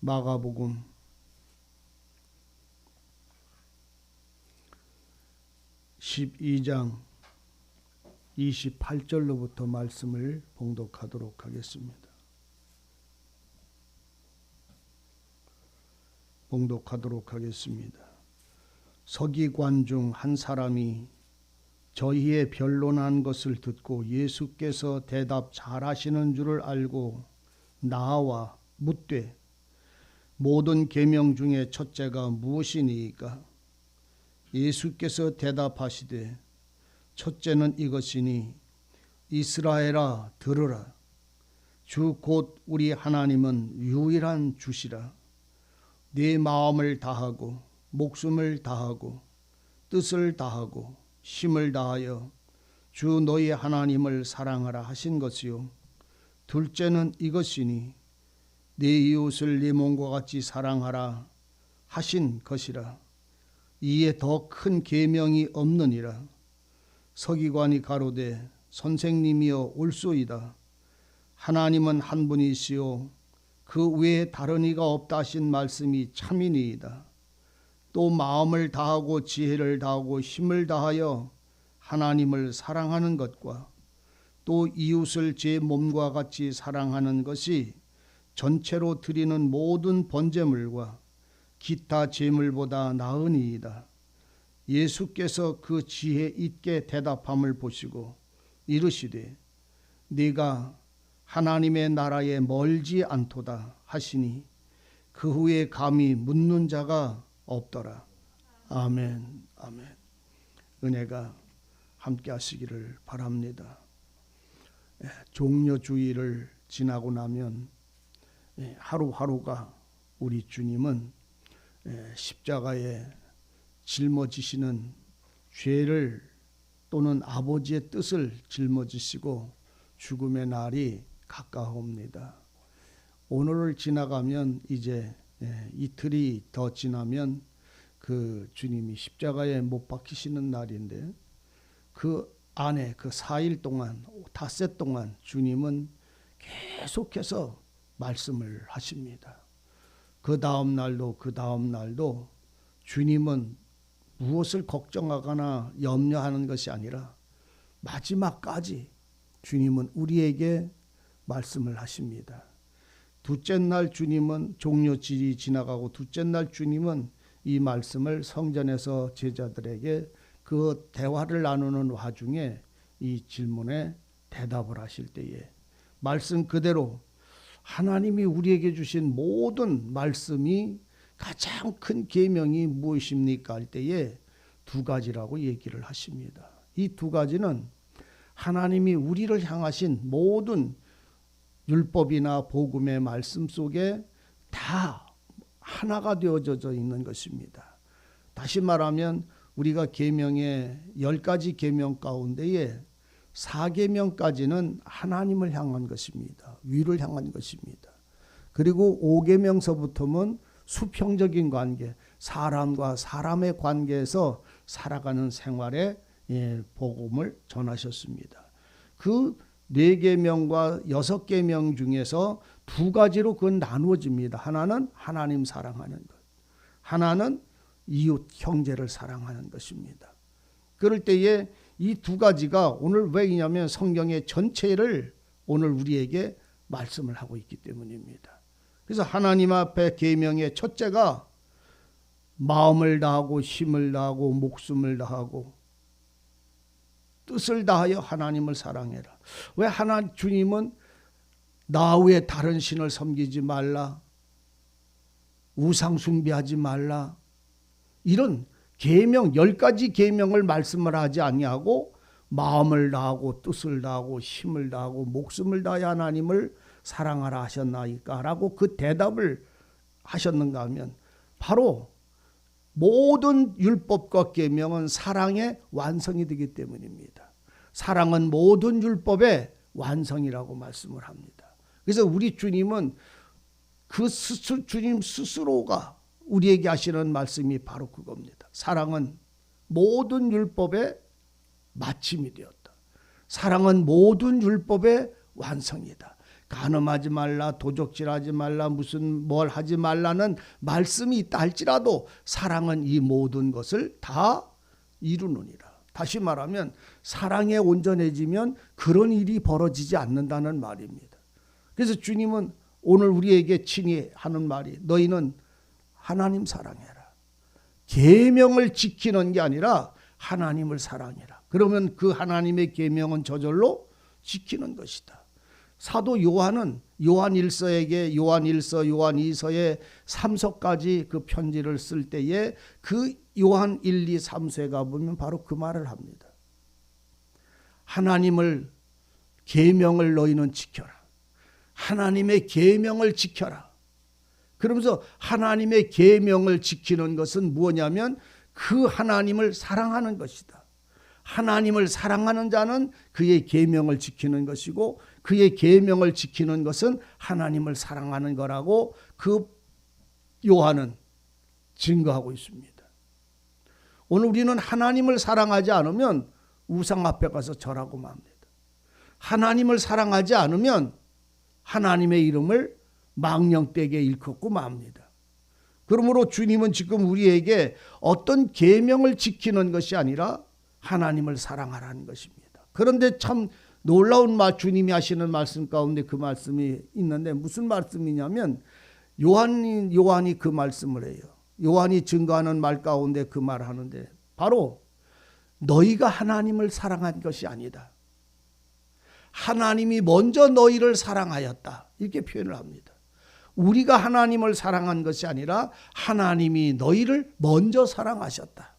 마가복음 12장 28절로부터 말씀을 봉독하도록 하겠습니다. 봉독하도록 하겠습니다. 서기관 중 한 사람이 저희의 변론한 것을 듣고 예수께서 대답 잘하시는 줄을 알고 나와 묻되 모든 계명 중에 첫째가 무엇이니까? 예수께서 대답하시되 첫째는 이것이니 이스라엘아 들으라. 주 곧 우리 하나님은 유일한 주시라. 네 마음을 다하고 목숨을 다하고 뜻을 다하고 힘을 다하여 주 너희 하나님을 사랑하라 하신 것이요. 둘째는 이것이니 네 이웃을 네 몸과 같이 사랑하라 하신 것이라. 이에 더 큰 계명이 없느니라. 서기관이 가로되 선생님이여 옳소이다. 하나님은 한 분이시요 그 외에 다른 이가 없다 하신 말씀이 참이니이다. 또 마음을 다하고 지혜를 다하고 힘을 다하여 하나님을 사랑하는 것과 또 이웃을 제 몸과 같이 사랑하는 것이 전체로 드리는 모든 번제물과 기타 제물보다 나으니이다. 예수께서 그 지혜 있게 대답함을 보시고 이르시되 네가 하나님의 나라에 멀지 않도다 하시니 그 후에 감히 묻는 자가 없더라. 아멘. 아멘. 은혜가 함께 하시기를 바랍니다. 예, 종려주의를 지나고 나면 예, 하루하루가 우리 주님은 예, 십자가에 짊어지시는 죄를 또는 아버지의 뜻을 짊어지시고 죽음의 날이 가까워옵니다. 오늘을 지나가면 이제 예, 이틀이 더 지나면 그 주님이 십자가에 못 박히시는 날인데 그 안에 그 4일 동안 닷새 동안 주님은 계속해서 말씀을 하십니다. 그 다음 날도 그 다음 날도 주님은 무엇을 걱정하거나 염려하는 것이 아니라 마지막까지 주님은 우리에게 말씀을 하십니다. 둘째 날 주님은 종료질이 지나가고 둘째 날 주님은 이 말씀을 성전에서 제자들에게 그 대화를 나누는 와중에 이 질문에 대답을 하실 때에 말씀 그대로 하나님이 우리에게 주신 모든 말씀이 가장 큰 계명이 무엇입니까 할 때에 두 가지라고 얘기를 하십니다. 이 두 가지는 하나님이 우리를 향하신 모든 율법이나 복음의 말씀 속에 다 하나가 되어져 있는 것입니다. 다시 말하면 우리가 계명의 열 가지 계명 가운데에 사계명까지는 하나님을 향한 것입니다. 위를 향한 것입니다. 그리고 오계명서부터는 수평적인 관계, 사람과 사람의 관계에서 살아가는 생활의 예, 복음을 전하셨습니다. 그네 계명과 여섯 계명 중에서 두 가지로 그건 나누어집니다. 하나는 하나님 사랑하는 것, 하나는 이웃 형제를 사랑하는 것입니다. 그럴 때에 이 두 가지가 오늘 왜냐면 성경의 전체를 오늘 우리에게 말씀을 하고 있기 때문입니다. 그래서 하나님 앞에 계명의 첫째가 마음을 다하고 힘을 다하고 목숨을 다하고 뜻을 다하여 하나님을 사랑해라. 왜 하나 주님은 나 외에 다른 신을 섬기지 말라. 우상 숭배하지 말라. 이런 계명 열 가지 계명을 말씀을 하지 아니하고 마음을 다하고 뜻을 다하고 힘을 다하고 목숨을 다해 하나님을 사랑하라 하셨나이까라고 그 대답을 하셨는가 하면 바로 모든 율법과 계명은 사랑의 완성이 되기 때문입니다. 사랑은 모든 율법의 완성이라고 말씀을 합니다. 그래서 우리 주님은 그 스스, 주님 스스로가 우리에게 하시는 말씀이 바로 그겁니다. 사랑은 모든 율법의 마침이 되었다. 사랑은 모든 율법의 완성이다. 간음하지 말라, 도적질하지 말라, 무슨 뭘 하지 말라는 말씀이 있다 할지라도 사랑은 이 모든 것을 다 이루느니라. 다시 말하면 사랑에 온전해지면 그런 일이 벌어지지 않는다는 말입니다. 그래서 주님은 오늘 우리에게 친히 하는 말이 너희는 하나님 사랑해라. 계명을 지키는 게 아니라 하나님을 사랑해라. 그러면 그 하나님의 계명은 저절로 지키는 것이다. 사도 요한은 요한 1서에게 요한 1서, 요한 2서에 3서까지 그 편지를 쓸 때에 그 요한 1, 2, 3서에 가보면 바로 그 말을 합니다. 하나님을 계명을 너희는 지켜라. 하나님의 계명을 지켜라. 그러면서 하나님의 계명을 지키는 것은 무엇냐면 그 하나님을 사랑하는 것이다. 하나님을 사랑하는 자는 그의 계명을 지키는 것이고 그의 계명을 지키는 것은 하나님을 사랑하는 거라고 그 요한은 증거하고 있습니다. 오늘 우리는 하나님을 사랑하지 않으면 우상 앞에 가서 절하고 맙니다. 하나님을 사랑하지 않으면 하나님의 이름을 망령되게 일컫고 맙니다. 그러므로 주님은 지금 우리에게 어떤 계명을 지키는 것이 아니라 하나님을 사랑하라는 것입니다. 그런데 참 놀라운 말 주님이 하시는 말씀 가운데 그 말씀이 있는데 무슨 말씀이냐면 요한이 요한이 그 말씀을 해요. 요한이 증거하는 말 가운데 그 말 하는데 바로 너희가 하나님을 사랑한 것이 아니다. 하나님이 먼저 너희를 사랑하였다. 이렇게 표현을 합니다. 우리가 하나님을 사랑한 것이 아니라 하나님이 너희를 먼저 사랑하셨다.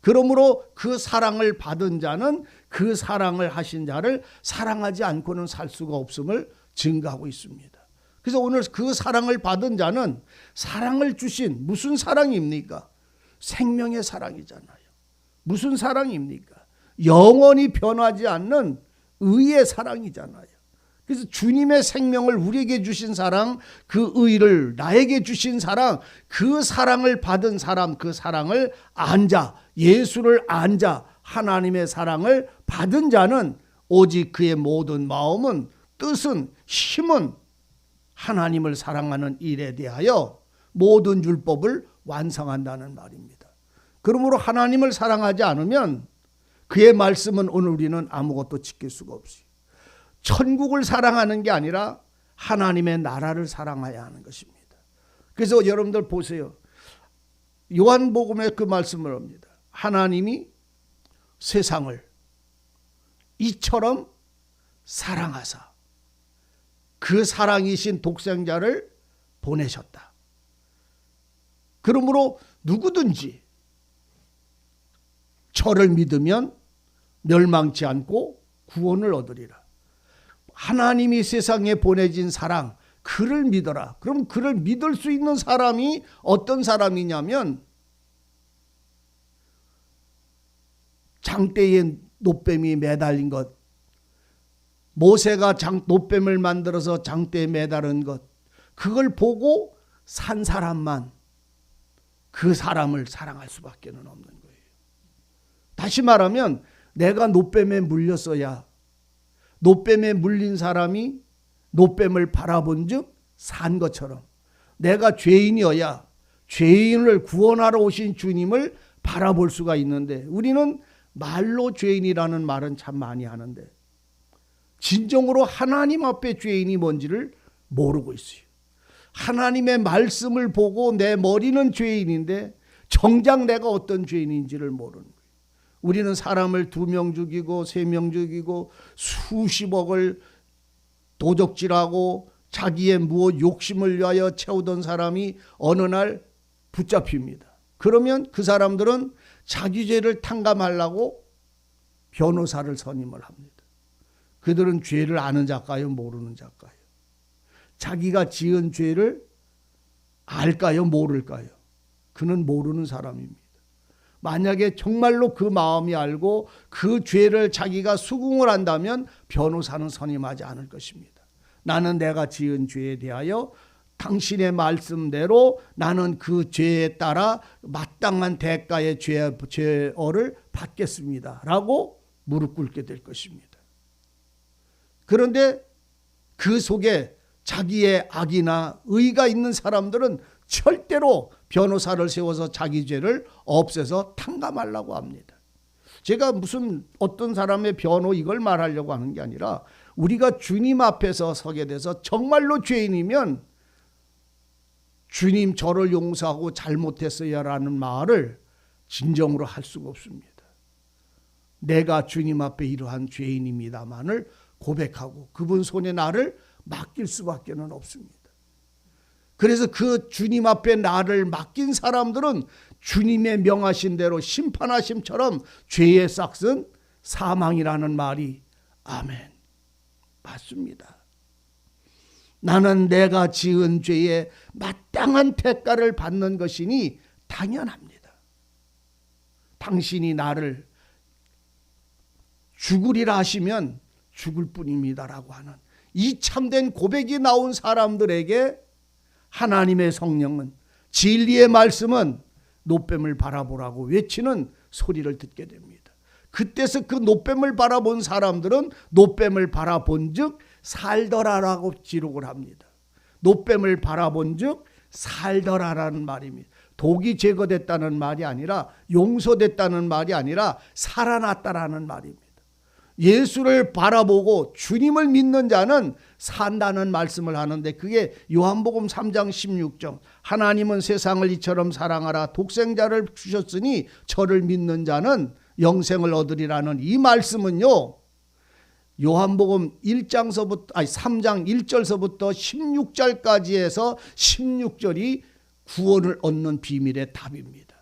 그러므로 그 사랑을 받은 자는 그 사랑을 하신 자를 사랑하지 않고는 살 수가 없음을 증거하고 있습니다. 그래서 오늘 그 사랑을 받은 자는 사랑을 주신 무슨 사랑입니까? 생명의 사랑이잖아요. 무슨 사랑입니까? 영원히 변하지 않는 의의 사랑이잖아요. 그래서 주님의 생명을 우리에게 주신 사랑, 그 의를 나에게 주신 사랑, 그 사랑을 받은 사람, 그 사랑을 안 자, 예수를 안 자, 하나님의 사랑을 받은 자는 오직 그의 모든 마음은 뜻은 힘은 하나님을 사랑하는 일에 대하여 모든 율법을 완성한다는 말입니다. 그러므로 하나님을 사랑하지 않으면 그의 말씀은 오늘 우리는 아무것도 지킬 수가 없어요. 천국을 사랑하는 게 아니라 하나님의 나라를 사랑해야 하는 것입니다. 그래서 여러분들 보세요. 요한복음에 그 말씀을 합니다. 하나님이 세상을 이처럼 사랑하사 그 사랑이신 독생자를 보내셨다. 그러므로 누구든지 저를 믿으면 멸망치 않고 구원을 얻으리라. 하나님이 세상에 보내진 사랑, 그를 믿어라. 그럼 그를 믿을 수 있는 사람이 어떤 사람이냐면 장대에 노뱀이 매달린 것, 모세가 장, 노뱀을 만들어서 장대에 매달은 것, 그걸 보고 산 사람만 그 사람을 사랑할 수밖에 없는 거예요. 다시 말하면 내가 노뱀에 물렸어야 노뱀에 물린 사람이 노뱀을 바라본 즉 산 것처럼 내가 죄인이어야 죄인을 구원하러 오신 주님을 바라볼 수가 있는데 우리는 말로 죄인이라는 말은 참 많이 하는데 진정으로 하나님 앞에 죄인이 뭔지를 모르고 있어요. 하나님의 말씀을 보고 내 머리는 죄인인데 정작 내가 어떤 죄인인지를 모르는. 우리는 사람을 두 명 죽이고 세 명 죽이고 수십억을 도적질하고 자기의 무엇 욕심을 위하여 채우던 사람이 어느 날 붙잡힙니다. 그러면 그 사람들은 자기 죄를 탕감하려고 변호사를 선임을 합니다. 그들은 죄를 아는 자가요, 모르는 자가요? 자기가 지은 죄를 알까요, 모를까요? 그는 모르는 사람입니다. 만약에 정말로 그 마음이 알고 그 죄를 자기가 수긍을 한다면 변호사는 선임하지 않을 것입니다. 나는 내가 지은 죄에 대하여 당신의 말씀대로 나는 그 죄에 따라 마땅한 대가의 죄, 죄어를 받겠습니다. 라고 무릎 꿇게 될 것입니다. 그런데 그 속에 자기의 악이나 의가 있는 사람들은 절대로 변호사를 세워서 자기 죄를 없애서 탕감하려고 합니다. 제가 무슨 어떤 사람의 변호 이걸 말하려고 하는 게 아니라 우리가 주님 앞에서 서게 돼서 정말로 죄인이면 주님 저를 용서하고 잘못했어요라는 말을 진정으로 할 수가 없습니다. 내가 주님 앞에 이러한 죄인입니다만을 고백하고 그분 손에 나를 맡길 수밖에 는 없습니다. 그래서 그 주님 앞에 나를 맡긴 사람들은 주님의 명하신 대로 심판하심처럼 죄의 싹은 사망이라는 말이 아멘 맞습니다. 나는 내가 지은 죄에 마땅한 대가를 받는 것이니 당연합니다. 당신이 나를 죽으리라 하시면 죽을 뿐입니다라고 하는 이 참된 고백이 나온 사람들에게 하나님의 성령은 진리의 말씀은 노뱀을 바라보라고 외치는 소리를 듣게 됩니다. 그때서 그 노뱀을 바라본 사람들은 노뱀을 바라본즉 살더라라고 기록을 합니다. 노뱀을 바라본즉 살더라라는 말입니다. 독이 제거됐다는 말이 아니라 용서됐다는 말이 아니라 살아났다라는 말입니다. 예수를 바라보고 주님을 믿는 자는 산다는 말씀을 하는데 그게 요한복음 3장 16절 하나님은 세상을 이처럼 사랑하라 독생자를 주셨으니 저를 믿는 자는 영생을 얻으리라는 이 말씀은요. 요한복음 1장서부터 아니 3장 1절서부터 16절까지 해서 16절이 구원을 얻는 비밀의 답입니다.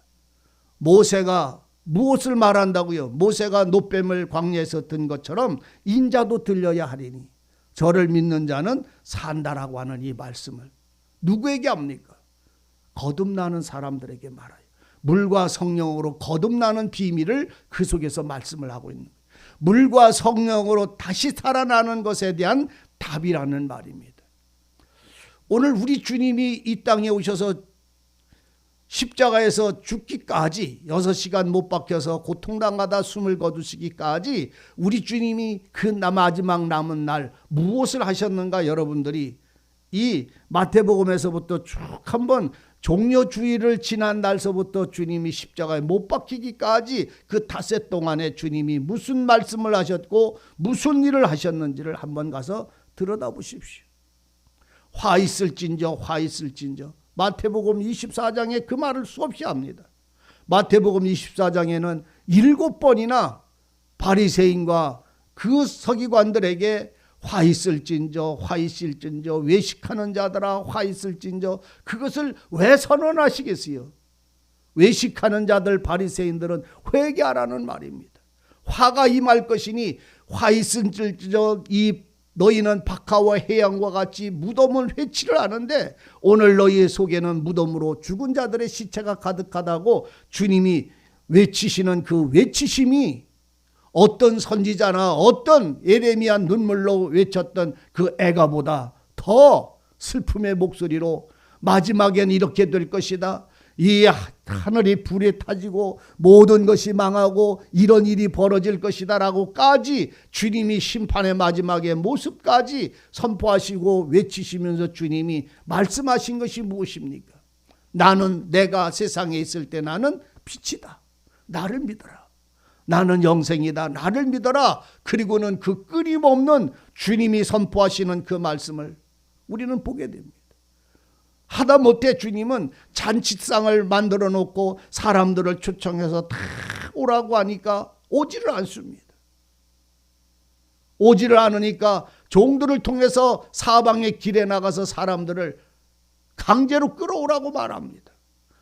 모세가 무엇을 말한다고요? 모세가 노뱀을 광야에서 든 것처럼 인자도 들려야 하리니 저를 믿는 자는 산다라고 하는 이 말씀을 누구에게 합니까? 거듭나는 사람들에게 말아요. 물과 성령으로 거듭나는 비밀을 그 속에서 말씀을 하고 있는. 물과 성령으로 다시 살아나는 것에 대한 답이라는 말입니다. 오늘 우리 주님이 이 땅에 오셔서 십자가에서 죽기까지 여섯 시간 못 박혀서 고통당하다 숨을 거두시기까지 우리 주님이 그 마지막 남은 날 무엇을 하셨는가 여러분들이 이 마태복음에서부터 쭉 한번 주일을 지난 날서부터 주님이 십자가에 못 박히기까지 그 닷새 동안에 주님이 무슨 말씀을 하셨고 무슨 일을 하셨는지를 한번 가서 들여다 보십시오. 화 있을진저 화 있을진저 마태복음 24장에 그 말을 수없이 합니다. 마태복음 24장에는 일곱 번이나 바리새인과 그 서기관들에게 화 있을진저 화 있을진저 외식하는 자들아 화 있을진저 그것을 왜 선언하시겠어요? 외식하는 자들 바리새인들은 회개하라는 말입니다. 화가 임할 것이니 화 있을진저 이 너희는 박하와 해양과 같이 무덤을 회치를 하는데 오늘 너희의 속에는 무덤으로 죽은 자들의 시체가 가득하다고 주님이 외치시는 그 외치심이 어떤 선지자나 어떤 예레미야 눈물로 외쳤던 그 애가보다 더 슬픔의 목소리로 마지막엔 이렇게 될 것이다. 이 하늘이 불에 타지고 모든 것이 망하고 이런 일이 벌어질 것이다라고까지 주님이 심판의 마지막의 모습까지 선포하시고 외치시면서 주님이 말씀하신 것이 무엇입니까? 나는 내가 세상에 있을 때 나는 빛이다. 나를 믿어라. 나는 영생이다. 나를 믿어라. 그리고는 그 끊임없는 주님이 선포하시는 그 말씀을 우리는 보게 됩니다. 하다못해 주님은 잔치상을 만들어 놓고 사람들을 초청해서 다 오라고 하니까 오지를 않습니다. 오지를 않으니까 종들을 통해서 사방의 길에 나가서 사람들을 강제로 끌어오라고 말합니다.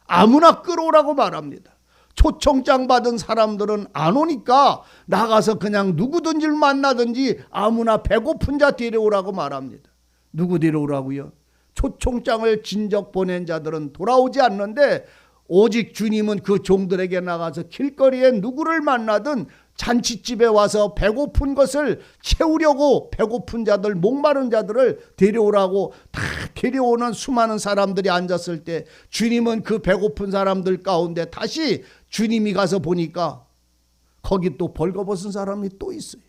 아무나 끌어오라고 말합니다. 초청장 받은 사람들은 안 오니까 나가서 그냥 누구든지 만나든지 아무나 배고픈 자 데려오라고 말합니다. 누구 데려오라고요? 초청장을 진적 보낸 자들은 돌아오지 않는데 오직 주님은 그 종들에게 나가서 길거리에 누구를 만나든 잔치집에 와서 배고픈 것을 채우려고 배고픈 자들, 목마른 자들을 데려오라고 다 데려오는 수많은 사람들이 앉았을 때 주님은 그 배고픈 사람들 가운데 다시 주님이 가서 보니까 거기 또 벌거벗은 사람이 또 있어요.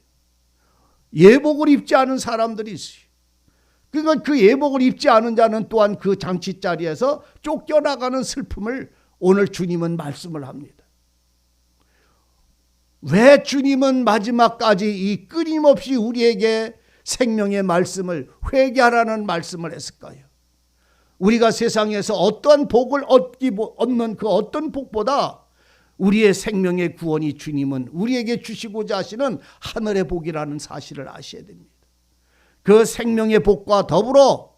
예복을 입지 않은 사람들이 있어요. 그러니까 그 예복을 입지 않은 자는 또한 그 장치 자리에서 쫓겨나가는 슬픔을 오늘 주님은 말씀을 합니다. 왜 주님은 마지막까지 이 끊임없이 우리에게 생명의 말씀을 회개하라는 말씀을 했을까요? 우리가 세상에서 어떠한 복을 얻기 얻는 그 어떤 복보다 우리의 생명의 구원이 주님은 우리에게 주시고자 하시는 하늘의 복이라는 사실을 아셔야 됩니다. 그 생명의 복과 더불어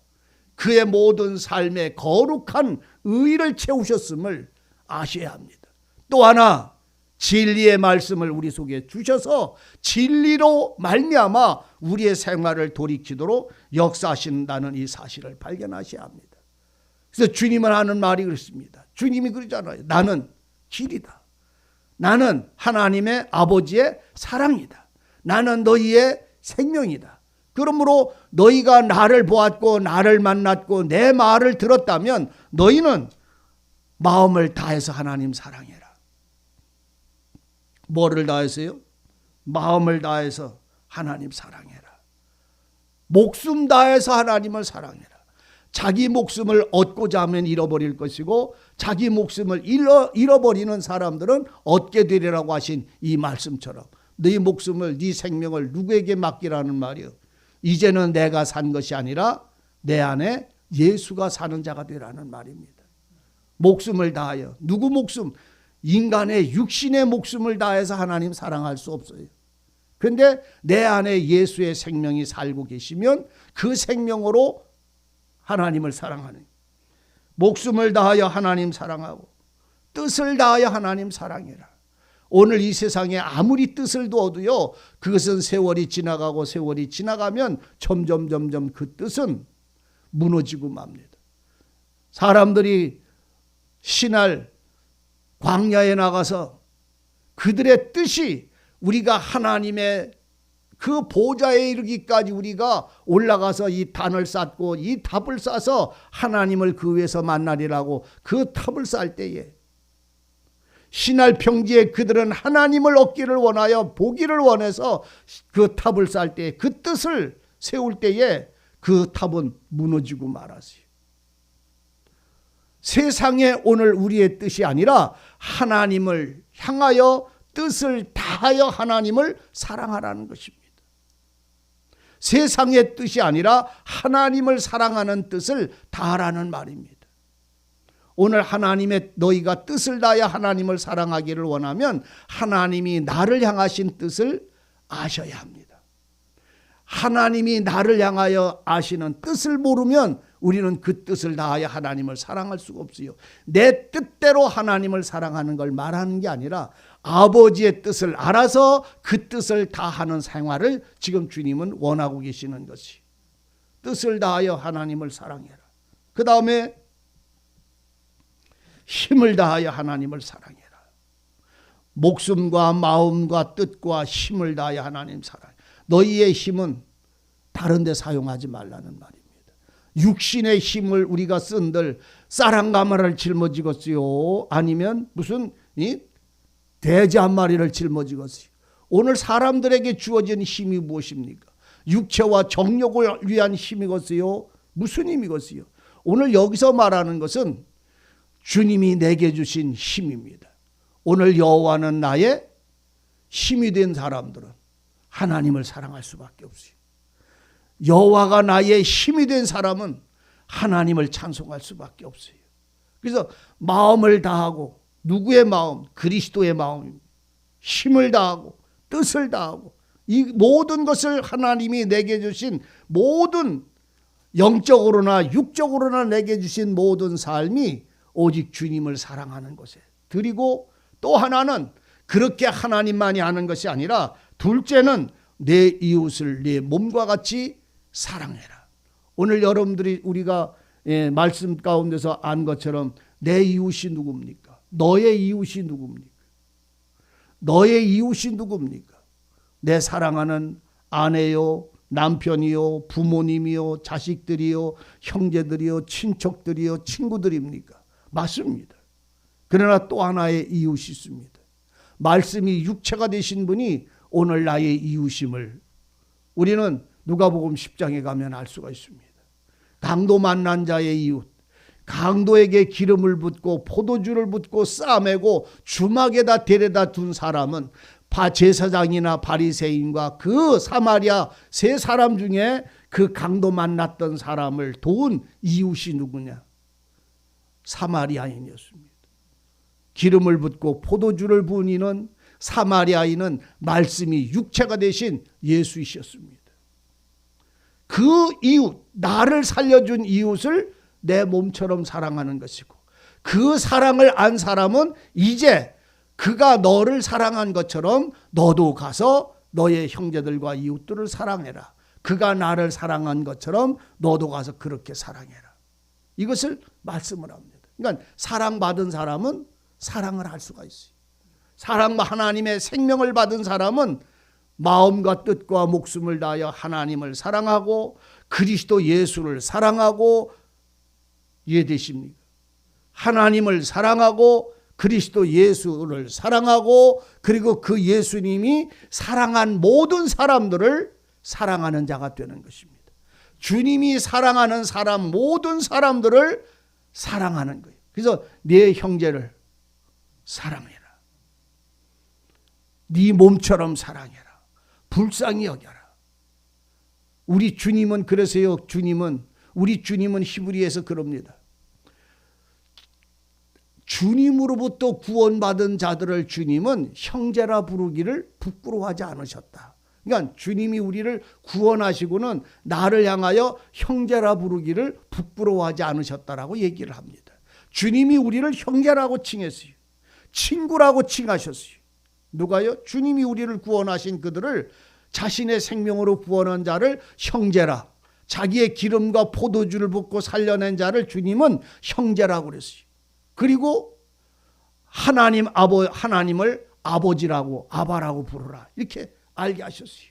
그의 모든 삶에 거룩한 의를 채우셨음을 아셔야 합니다. 또 하나 진리의 말씀을 우리 속에 주셔서 진리로 말미암아 우리의 생활을 돌이키도록 역사하신다는 이 사실을 발견하셔야 합니다. 그래서 주님은 하는 말이 그렇습니다. 주님이 그러잖아요. 나는 길이다. 나는 하나님의 아버지의 사랑이다. 나는 너희의 생명이다. 그러므로 너희가 나를 보았고 나를 만났고 내 말을 들었다면 너희는 마음을 다해서 하나님 사랑해라. 뭐를 다해서요? 마음을 다해서 하나님 사랑해라. 목숨 다해서 하나님을 사랑해라. 자기 목숨을 얻고자 하면 잃어버릴 것이고 자기 목숨을 잃어, 잃어버리는 사람들은 얻게 되리라고 하신 이 말씀처럼 네 목숨을 네 생명을 누구에게 맡기라는 말이요. 이제는 내가 산 것이 아니라 내 안에 예수가 사는 자가 되라는 말입니다. 목숨을 다하여 누구 목숨 인간의 육신의 목숨을 다해서 하나님 사랑할 수 없어요. 근데 내 안에 예수의 생명이 살고 계시면 그 생명으로 하나님을 사랑하는 목숨을 다하여 하나님 사랑하고 뜻을 다하여 하나님 사랑해라. 오늘 이 세상에 아무리 뜻을 두어도요, 그것은 세월이 지나가고 세월이 지나가면 점점 점점 그 뜻은 무너지고 맙니다. 사람들이 신할 광야에 나가서 그들의 뜻이 우리가 하나님의 그 보좌에 이르기까지 우리가 올라가서 이 단을 쌓고 이 탑을 쌓아서 하나님을 그 위에서 만나리라고 그 탑을 쌓을 때에 신할 평지에 그들은 하나님을 얻기를 원하여 보기를 원해서 그 탑을 쌓을 때 그 뜻을 세울 때에 그 탑은 무너지고 말았어요. 세상에 오늘 우리의 뜻이 아니라 하나님을 향하여 뜻을 다하여 하나님을 사랑하라는 것입니다. 세상의 뜻이 아니라 하나님을 사랑하는 뜻을 다하라는 말입니다. 오늘 하나님의 너희가 뜻을 다하여 하나님을 사랑하기를 원하면 하나님이 나를 향하신 뜻을 아셔야 합니다. 하나님이 나를 향하여 아시는 뜻을 모르면 우리는 그 뜻을 다하여 하나님을 사랑할 수가 없어요. 내 뜻대로 하나님을 사랑하는 걸 말하는 게 아니라 아버지의 뜻을 알아서 그 뜻을 다하는 생활을 지금 주님은 원하고 계시는 것이. 뜻을 다하여 하나님을 사랑해라. 그 다음에 힘을 다하여 하나님을 사랑해라. 목숨과 마음과 뜻과 힘을 다하여 하나님 사랑해. 너희의 힘은 다른 데 사용하지 말라는 말입니다. 육신의 힘을 우리가 쓴들 쌀한가마를 짊어지겠어요? 아니면 무슨 이 돼지 한 마리를 짊어지겠어요? 오늘 사람들에게 주어진 힘이 무엇입니까? 육체와 정욕을 위한 힘이겠어요? 무슨 힘이겠어요? 오늘 여기서 말하는 것은 주님이 내게 주신 힘입니다. 오늘 여호와는 나의 힘이 된 사람들은 하나님을 사랑할 수밖에 없어요. 여호와가 나의 힘이 된 사람은 하나님을 찬송할 수밖에 없어요. 그래서 마음을 다하고 누구의 마음? 그리스도의 마음입니다. 힘을 다하고 뜻을 다하고 이 모든 것을 하나님이 내게 주신 모든 영적으로나 육적으로나 내게 주신 모든 삶이 오직 주님을 사랑하는 것에 드리고 또 하나는 그렇게 하나님만이 아는 것이 아니라 둘째는 내 이웃을 내 몸과 같이 사랑해라. 오늘 여러분들이 우리가 예, 말씀 가운데서 안 것처럼 내 이웃이 누굽니까? 너의 이웃이 누굽니까? 너의 이웃이 누굽니까? 내 사랑하는 아내요, 남편이요, 부모님이요, 자식들이요, 형제들이요, 친척들이요, 친구들입니까? 맞습니다. 그러나 또 하나의 이웃이 있습니다. 말씀이 육체가 되신 분이 오늘 나의 이웃임을 우리는 누가복음 10장에 가면 알 수가 있습니다. 강도 만난 자의 이웃. 강도에게 기름을 붓고 포도주를 붓고 싸매고 주막에다 데려다 둔 사람은 바 제사장이나 바리새인과 그 사마리아 세 사람 중에 그 강도 만났던 사람을 도운 이웃이 누구냐? 사마리아인이었습니다. 기름을 붓고 포도주를 부은 이는 사마리아인은 말씀이 육체가 되신 예수이셨습니다. 그 이웃, 나를 살려준 이웃을 내 몸처럼 사랑하는 것이고 그 사랑을 안 사람은 이제 그가 너를 사랑한 것처럼 너도 가서 너의 형제들과 이웃들을 사랑해라. 그가 나를 사랑한 것처럼 너도 가서 그렇게 사랑해라. 이것을 말씀을 합니다. 그러니까 사랑받은 사람은 사랑을 할 수가 있어요. 사랑 하나님의 생명을 받은 사람은 마음과 뜻과 목숨을 다하여 하나님을 사랑하고 그리스도 예수를 사랑하고 이해되십니까? 하나님을 사랑하고 그리스도 예수를 사랑하고 그리고 그 예수님이 사랑한 모든 사람들을 사랑하는 자가 되는 것입니다. 주님이 사랑하는 사람 모든 사람들을 사랑하는 거예요. 그래서 내 형제를 사랑해라. 네 몸처럼 사랑해라. 불쌍히 여겨라. 우리 주님은 그러세요. 주님은 우리 주님은 히브리에서 그럽니다. 주님으로부터 구원받은 자들을 주님은 형제라 부르기를 부끄러워하지 않으셨다. 그러니까 주님이 우리를 구원하시고는 나를 향하여 형제라 부르기를 부끄러워하지 않으셨다라고 얘기를 합니다. 주님이 우리를 형제라고 칭했어요. 친구라고 칭하셨어요. 누가요? 주님이 우리를 구원하신 그들을 자신의 생명으로 구원한 자를 형제라. 자기의 기름과 포도주를 붓고 살려낸 자를 주님은 형제라고 그랬어요. 그리고 하나님 아버 하나님을 아버지라고 아바라고 부르라. 이렇게 알게 하셨어요.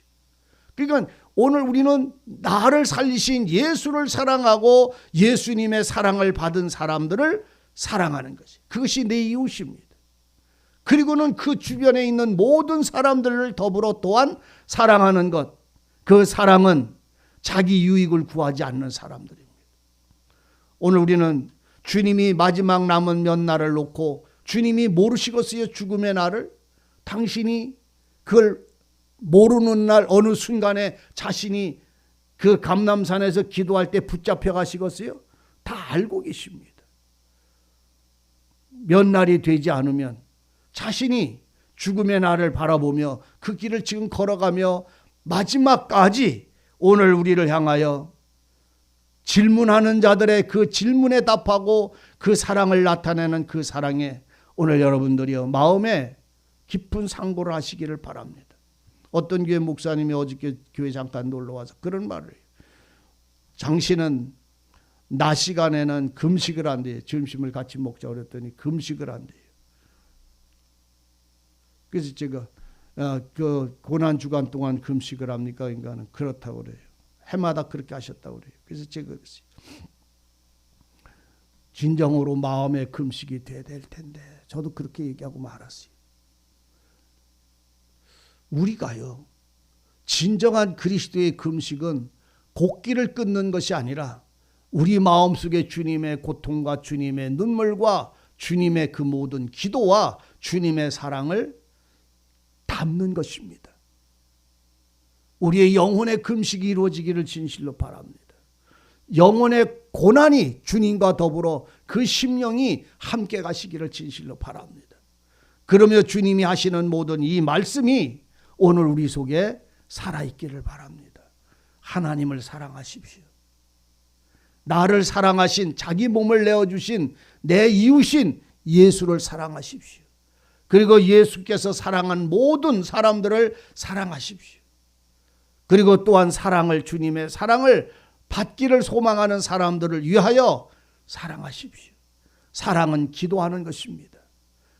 그러니까 오늘 우리는 나를 살리신 예수를 사랑하고 예수님의 사랑을 받은 사람들을 사랑하는 것이 그것이 내 이웃입니다. 그리고는 그 주변에 있는 모든 사람들을 더불어 또한 사랑하는 것. 그 사랑은 자기 유익을 구하지 않는 사람들입니다. 오늘 우리는 주님이 마지막 남은 몇 날을 놓고 주님이 모르시겠어요 죽음의 날을 당신이 그걸 모르는 날 어느 순간에 자신이 그 감남산에서 기도할 때 붙잡혀 가시겠어요? 다 알고 계십니다. 몇 날이 되지 않으면 자신이 죽음의 날을 바라보며 그 길을 지금 걸어가며 마지막까지 오늘 우리를 향하여 질문하는 자들의 그 질문에 답하고 그 사랑을 나타내는 그 사랑에 오늘 여러분들이요 마음에 깊은 상고를 하시기를 바랍니다. 어떤 교회 목사님이 어저께 교회 잠깐 놀러 와서 그런 말을 해요. 당신은 낮 시간에는 금식을 한대요. 점심을 같이 먹자 그랬더니 금식을 한대요. 그래서 제가 어, 그 고난 주간 동안 금식을 합니까? 인간은 그렇다고 그래요. 해마다 그렇게 하셨다고 그래요. 그래서 제가 그랬어요. 진정으로 마음의 금식이 돼야 될 텐데 저도 그렇게 얘기하고 말았어요. 우리가요. 진정한 그리스도의 금식은 곡기를 끊는 것이 아니라 우리 마음속에 주님의 고통과 주님의 눈물과 주님의 그 모든 기도와 주님의 사랑을 담는 것입니다. 우리의 영혼의 금식이 이루어지기를 진실로 바랍니다. 영혼의 고난이 주님과 더불어 그 심령이 함께 가시기를 진실로 바랍니다. 그러며 주님이 하시는 모든 이 말씀이 오늘 우리 속에 살아있기를 바랍니다. 하나님을 사랑하십시오. 나를 사랑하신 자기 몸을 내어주신 내 이웃인 예수를 사랑하십시오. 그리고 예수께서 사랑한 모든 사람들을 사랑하십시오. 그리고 또한 사랑을 주님의 사랑을 받기를 소망하는 사람들을 위하여 사랑하십시오. 사랑은 기도하는 것입니다.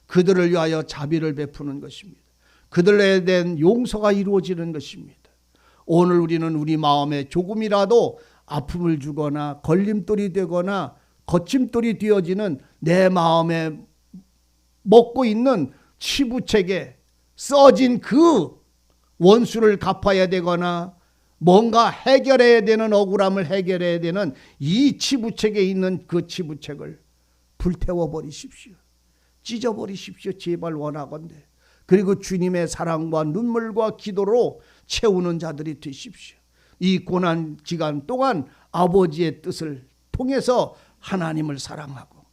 그들을 위하여 자비를 베푸는 것입니다. 그들에 대한 용서가 이루어지는 것입니다. 오늘 우리는 우리 마음에 조금이라도 아픔을 주거나 걸림돌이 되거나 거침돌이 되어지는 내 마음에 먹고 있는 치부책에 써진 그 원수를 갚아야 되거나 뭔가 해결해야 되는 억울함을 해결해야 되는 이 치부책에 있는 그 치부책을 불태워 버리십시오. 찢어 버리십시오. 제발 원하건대. 그리고 주님의 사랑과 눈물과 기도로 채우는 자들이 되십시오. 이 고난 기간 동안 아버지의 뜻을 통해서 하나님을 사랑하고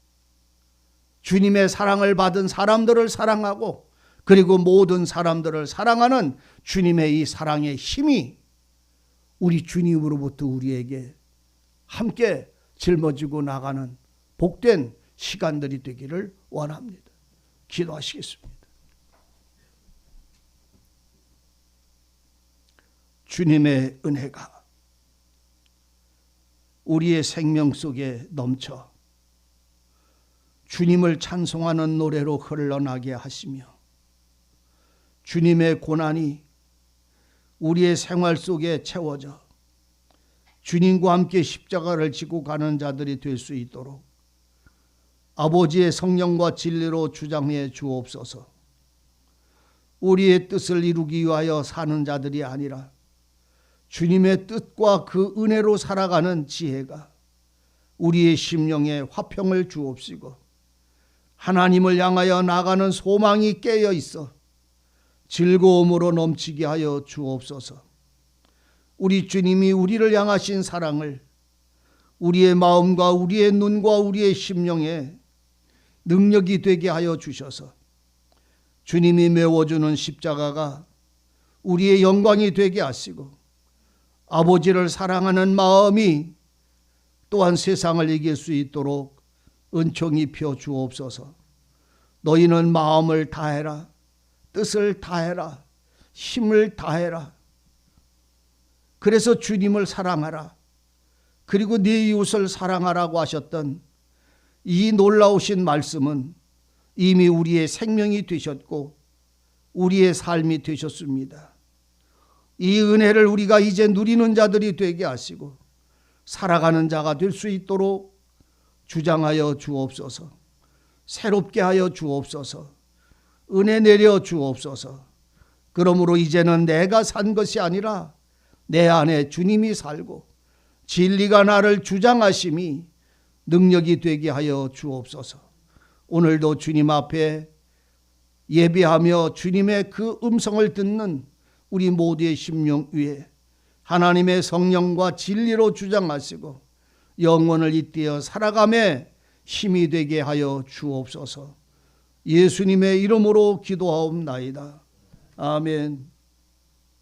주님의 사랑을 받은 사람들을 사랑하고 그리고 모든 사람들을 사랑하는 주님의 이 사랑의 힘이 우리 주님으로부터 우리에게 함께 짊어지고 나가는 복된 시간들이 되기를 원합니다. 기도하시겠습니다. 주님의 은혜가 우리의 생명 속에 넘쳐 주님을 찬송하는 노래로 흘러나게 하시며 주님의 고난이 우리의 생활 속에 채워져 주님과 함께 십자가를 지고 가는 자들이 될 수 있도록 아버지의 성령과 진리로 주장해 주옵소서. 우리의 뜻을 이루기 위하여 사는 자들이 아니라 주님의 뜻과 그 은혜로 살아가는 지혜가 우리의 심령에 화평을 주옵시고 하나님을 향하여 나가는 소망이 깨어 있어 즐거움으로 넘치게 하여 주옵소서. 우리 주님이 우리를 향하신 사랑을 우리의 마음과 우리의 눈과 우리의 심령에 능력이 되게 하여 주셔서 주님이 메워주는 십자가가 우리의 영광이 되게 하시고 아버지를 사랑하는 마음이 또한 세상을 이길 수 있도록 은총이 펴 주옵소서. 너희는 마음을 다해라. 뜻을 다해라. 힘을 다해라. 그래서 주님을 사랑하라. 그리고 네 이웃을 사랑하라고 하셨던 이 놀라우신 말씀은 이미 우리의 생명이 되셨고 우리의 삶이 되셨습니다. 이 은혜를 우리가 이제 누리는 자들이 되게 하시고 살아가는 자가 될 수 있도록 주장하여 주옵소서. 새롭게 하여 주옵소서. 은혜 내려 주옵소서. 그러므로 이제는 내가 산 것이 아니라 내 안에 주님이 살고 진리가 나를 주장하심이 능력이 되게 하여 주옵소서. 오늘도 주님 앞에 예배하며 주님의 그 음성을 듣는 우리 모두의 심령 위에 하나님의 성령과 진리로 주장하시고 영혼을 잇대어 살아감에 힘이 되게 하여 주옵소서. 예수님의 이름으로 기도하옵나이다. 아멘.